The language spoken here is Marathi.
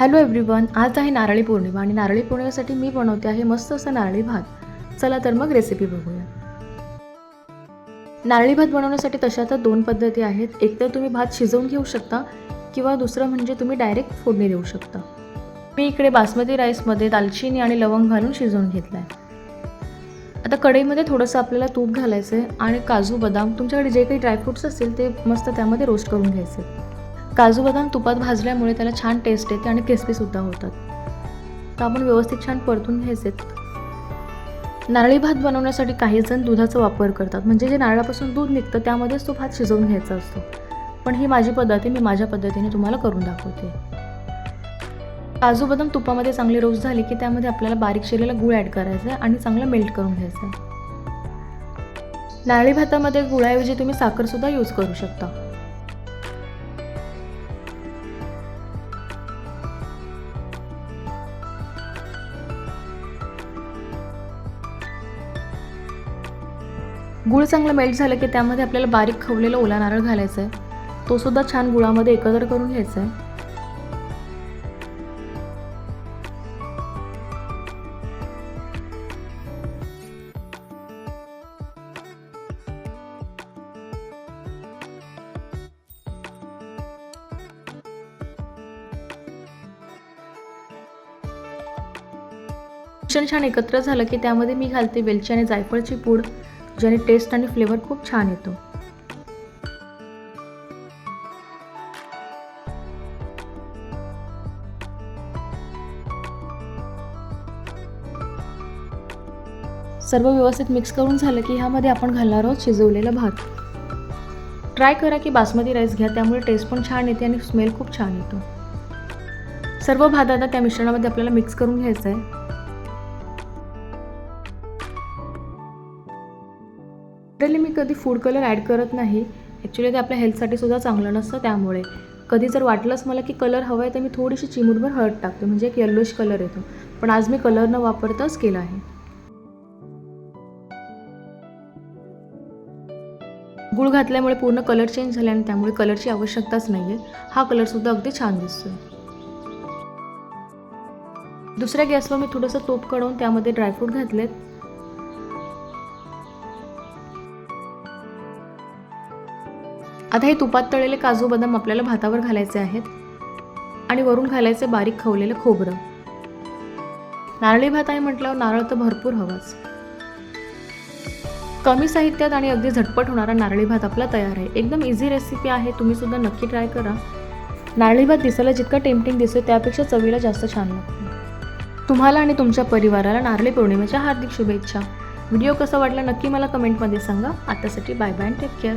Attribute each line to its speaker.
Speaker 1: हॅलो एव्हरीवन आज आहे नारळी पौर्णिमा आणि नारळी पौर्णिमेसाठी मी बनवते आहे मस्त असा नारळी भात. चला तर मग रेसिपी बघूया. नारळी भात बनवण्यासाठी तशा तर दोन पद्धती आहेत. एक तर तुम्ही भात शिजवून घेऊ शकता किंवा दुसरं म्हणजे तुम्ही डायरेक्ट फोडणी देऊ शकता. मी इकडे बासमती राईसमध्ये दालचिनी आणि लवंग घालून शिजवून घेतला आहे आता कढईमध्ये थोडंसं आपल्याला तूप घालायचं आहे आणि काजू बदाम. तुमच्याकडे जे काही ड्रायफ्रुट्स असतील ते मस्त त्यामध्ये रोस्ट करून घ्यायचे. काजू बदाम तुपात भाजल्यामुळे त्याला छान टेस्ट येते आणि क्रिस्पीसुद्धा होतात. तर आपण व्यवस्थित छान परतून घ्यायचे. नारळी भात बनवण्यासाठी काही जण दुधाचा वापर करतात. म्हणजे जे नारळापासून दूध निघतं त्यामध्येच तो भात शिजवून घ्यायचा असतो. पण ही माझी पद्धत आहे मी माझ्या पद्धतीने तुम्हाला करून दाखवते. काजू बदाम तुपामध्ये चांगली रोस्ट झाली की त्यामध्ये आपल्याला बारीक चिरलेला गूळ ॲड करायचा आहे आणि चांगलं मेल्ट करून घ्यायचं. आहे नारळी भातामध्ये गुळाऐवजी तुम्ही साखरसुद्धा यूज करू शकता. गूळ चांगलं मेल्ट झालं की त्यामध्ये आपल्याला बारीक खवलेला ओला नारळ घालायचा आहे तो सुद्धा छान गुळामध्ये एकत्र करून घ्यायचा आहे मिश्रण छान एकत्र झालं की त्यामध्ये मी घालते वेलची आणि जायफळची पूड. ज्याने टेस्ट आणि फ्लेवर खूप छान येतो. सर्व व्यवस्थित मिक्स करून झालं की ह्यामध्ये आपण घालणार आहोत शिजवलेला भात. ट्राय करा की बासमती राईस घ्या त्यामुळे टेस्ट पण छान येते आणि स्मेल खूप छान येतो. सर्व भात आता त्या मिश्रणामध्ये आपल्याला मिक्स करून घ्यायचं आहे जनरली मी कधी फूड कलर ॲड करत नाही. ॲक्च्युली ते आपल्या हेल्थसाठी सुद्धा चांगलं नसतं त्यामुळे. कधी जर वाटलंच मला की कलर हवा आहे तर मी थोडीशी चिमूटभर हळद टाकते. म्हणजे एक येल्लोश कलर येतो. पण आज मी कलर न वापरताच केला आहे. गुळ घातल्यामुळे पूर्ण कलर चेंज झाल्याने आणि त्यामुळे कलरची आवश्यकताच नाही आहे हा कलरसुद्धा अगदी छान दिसतोय. दुसऱ्या गॅसवर मी थोडंसं तूप काढून त्यामध्ये ड्रायफ्रूट घातलेत. आता हे तुपात तळलेले काजू बदाम आपल्याला भातावर घालायचे आहेत आणि वरून घालायचे बारीक खवलेलं खोबरं. नारळी भात आहे म्हटल्यावर नारळ तर भरपूर हवाच. कमी साहित्यात आणि अगदी झटपट होणारा नारळी भात आपला तयार आहे. एकदम इझी रेसिपी आहे. तुम्ही सुद्धा नक्की ट्राय करा. नारळी भात दिसायला जितका टेम्पटिंग दिसतो त्यापेक्षा चवीला जास्त छान लागतो. तुम्हाला आणि तुमच्या परिवाराला नारळी पौर्णिमेच्या हार्दिक शुभेच्छा. व्हिडिओ कसा वाटला नक्की मला कमेंटमध्ये सांगा. आतासाठी बाय बाय टेक केअर